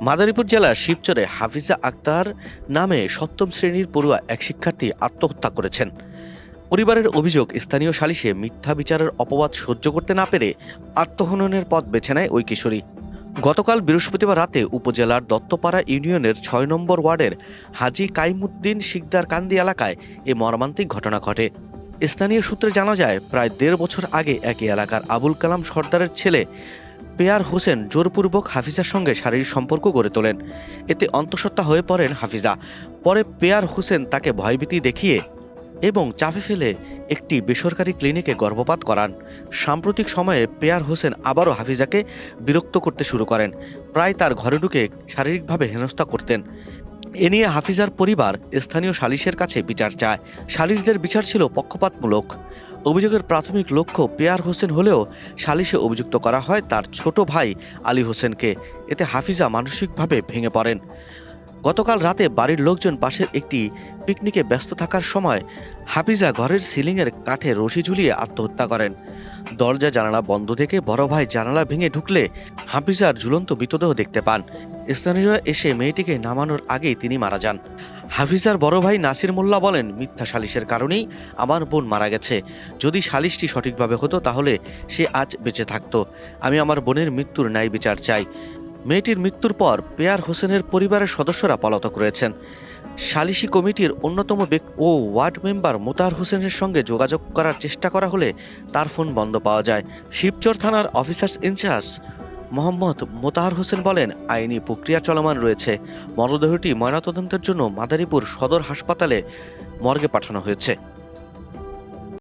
মাদারীপুর জেলার শিবচরে হাফিজা আক্তার নামে সপ্তম শ্রেণির পড়ুয়া এক শিক্ষার্থী আত্মহত্যা করেছেন। পরিবারের অভিযোগ, স্থানীয় সালিশে মিথ্যা বিচারের অপবাদ সহ্য করতে না পেরে আত্মহননের পথ বেছে নেয় ওই কিশোরী। গতকাল বৃহস্পতিবার রাতে উপজেলার দত্তপাড়া ইউনিয়নের ছয় নম্বর ওয়ার্ডের হাজি কাইমুদ্দিন শিকদার কান্দি এলাকায় এ মর্মান্তিক ঘটনা ঘটে। স্থানীয় সূত্রে জানা যায়, প্রায় দেড় বছর আগে একই এলাকার আবুল কালাম সর্দারের ছেলে পেয়ার হোসেন জোরপূর্বক হাফিজার সঙ্গে শারীরিক সম্পর্ক গড়ে তোলেন। এতে অন্তঃসত্ত্বা হয়ে পড়েন হাফিজা। পরে পেয়ার হোসেন তাকে ভয়ভীতি দেখিয়ে এবং চাপে ফেলে একটি বেসরকারি ক্লিনিকে গর্ভপাত করান। সাম্প্রতিক সময়ে পেয়ার হোসেন আবারও হাফিজাকে বিরক্ত করতে শুরু করেন। প্রায় তার ঘরে ঢুকে শারীরিকভাবে হেনস্থা করতেন। এ নিয়ে হাফিজার পরিবার স্থানীয় সালিশের কাছে বিচার চায়। সালিশদের বিচার ছিল পক্ষপাতমূলক। অভিযোগের প্রাথমিক লক্ষ্য পেয়ার হোসেন হলেও সালিশে অভিযুক্ত করা হয় তার ছোট ভাই আলী হোসেনকে। এতে হাফিজা মানসিকভাবে ভেঙে পড়েন। গতকাল রাতে বাড়ির লোকজন পাশের একটি পিকনিকে ব্যস্ত থাকার সময় হাফিজা ঘরের সিলিংয়ের কাঠে রশি ঝুলিয়ে আত্মহত্যা করেন। দরজা জানালা বন্ধ থেকে বড় ভাই জানালা ভেঙে ঢুকলে হাফিজার ঝুলন্ত মৃতদেহ দেখতে পান। স্থানীয়রা এসে মেয়েটিকে নামানোর আগেই তিনি মারা যান। হাফিজার বড় ভাই নাসির মোল্লা বলেন, মিথ্যা সালিশের কারণেই আমার বোন মারা গেছে। যদি সালিশটি সঠিকভাবে হতো তাহলে সে আজ বেঁচে থাকতো। আমি আমার বোনের মৃত্যুর ন্যায় বিচার চাই। মেয়েটির মৃত্যুর পর পেয়ার হোসেনের পরিবারের সদস্যরা পলাতক রয়েছেন। সালিশি কমিটির অন্যতম ব্যক্তি ও ওয়ার্ড মেম্বার মোতাহার হোসেনের সঙ্গে যোগাযোগ করার চেষ্টা করা হলে তার ফোন বন্ধ পাওয়া যায়। শিবচর থানার officers in charge Mohammad Motahar Hossain বলেন, আইনি প্রক্রিয়া চলমান রয়েছে। মরদেহটি ময়নাতদন্তের জন্য মাদারীপুর সদর হাসপাতালে মর্গে পাঠানো হয়েছে।